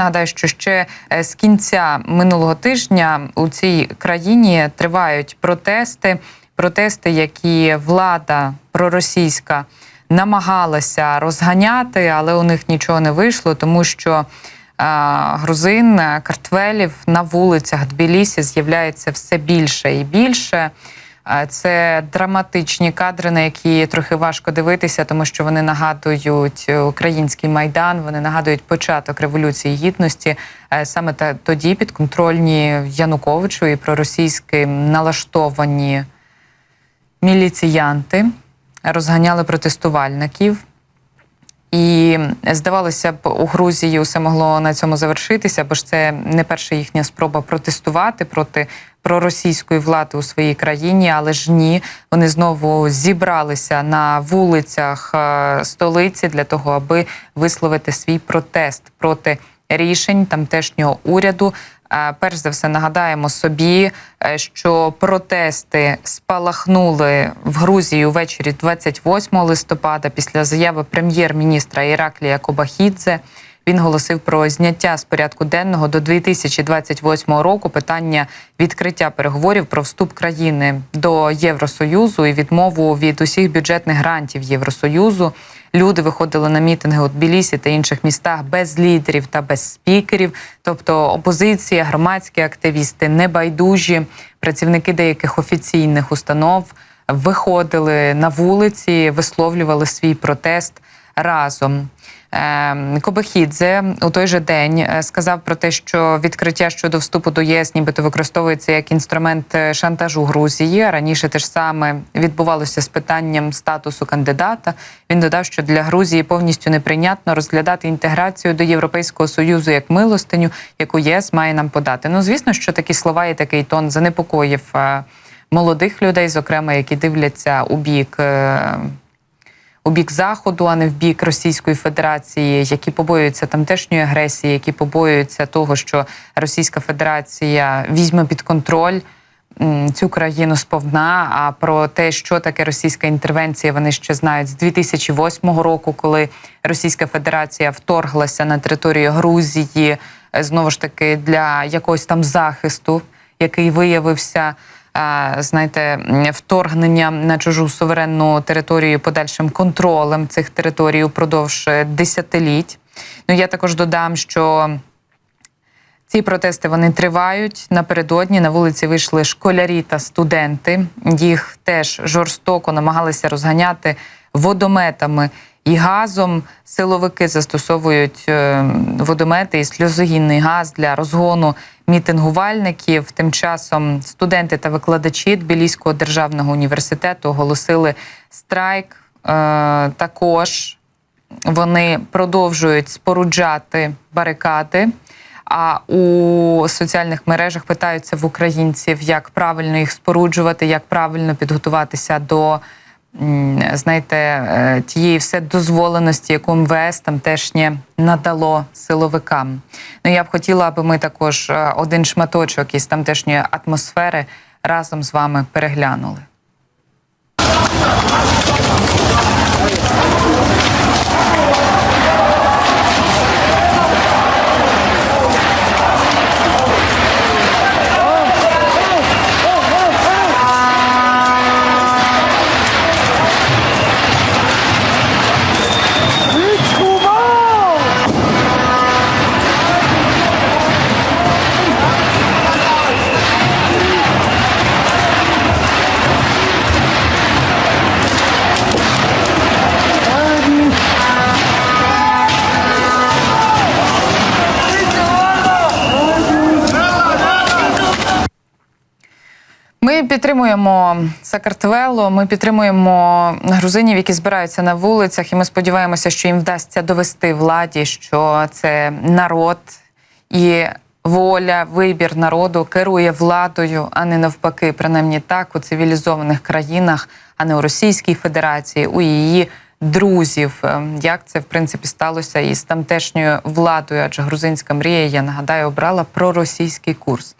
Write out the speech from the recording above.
Нагадаю, що ще е, з кінця минулого тижня у цій країні тривають протести. Протести, які влада проросійська намагалася розганяти, але у них нічого не вийшло, тому що е, грузин е, картвелів на вулицях Тбілісі з'являється все більше і більше. Е, Це драматичні кадри, на які трохи важко дивитися, тому що вони нагадують український майдан, вони нагадують початок революції гідності. Е, Саме та тоді підконтрольні Януковичу і проросійськи налаштовані міліціянти розганяли протестувальників. І здавалося б, у Грузії усе могло на цьому завершитися, бо ж це не перша їхня спроба протестувати проти проросійської влади у своїй країні, але ж ні, вони знову зібралися на вулицях е, столиці для того, аби висловити свій протест проти рішень тамтешнього уряду. Е, Перш за все нагадаємо собі, е, що протести спалахнули в Грузії увечері 28 листопада після заяви прем'єр-міністра Іраклія Кобахідзе. Він голосив про зняття з порядку денного до 2028 року питання відкриття переговорів про вступ країни до Євросоюзу і відмову від усіх бюджетних грантів Євросоюзу. Люди виходили на мітинги у Тбілісі та інших містах без лідерів та без спікерів. Тобто опозиція, громадські активісти, небайдужі працівники деяких офіційних установ виходили на вулиці, висловлювали свій протест разом. Е, Кобахідзе у той же день е, сказав про те, що відкриття щодо вступу до ЄС нібито використовується як інструмент е, шантажу Грузії. Раніше те ж саме відбувалося з питанням статусу кандидата. Він додав, що для Грузії повністю неприйнятно розглядати інтеграцію до Європейського союзу як милостиню, яку ЄС має нам подати. Ну звісно, що такі слова і такий тон занепокоїв е, молодих людей, зокрема, які дивляться у бік. У бік заходу, а не в бік Російської Федерації, які побоюються тамтешньої агресії, які побоюються того, що Російська Федерація візьме під контроль цю країну сповна. А про те, що таке російська інтервенція, вони ще знають з 2008 року, коли Російська Федерація вторглася на територію Грузії е, знову ж таки для якогось там захисту, який виявився знаєте, м, вторгненням на чужу суверенну територію, подальшим контролем цих територій упродовж е, десятиліть. Ну я також додам, що ці протести вони тривають. Напередодні на вулиці вийшли школярі та студенти. Їх теж жорстоко намагалися розганяти водометами і газом. Силовики застосовують е, водомети і сльозогінний газ для розгону мітингувальників. Тим часом студенти та викладачі Тбіліського державного університету оголосили страйк. Е, також вони продовжують споруджати барикади. А у соціальних мережах питаються в українців, як правильно їх споруджувати, як правильно підготуватися до знаєте, тієї тієї вседозволеності, яку МВС там тешнє надало силовикам. Ну я б хотіла, аби ми також е, один шматочок із тамтешньої атмосфери разом з вами переглянули. Ми підтримуємо Сакартвело, ми підтримуємо грузинів, які збираються на вулицях, і ми сподіваємося, що їм вдасться довести владі, що це народ і воля, вибір народу керує владою, а не навпаки, принаймні так у цивілізованих країнах, а не у Російській Федерації, у її друзів. Ем, Як це в принципі сталося із тамтешньою владою? Адже грузинська мрія, я нагадаю, обрала проросійський курс.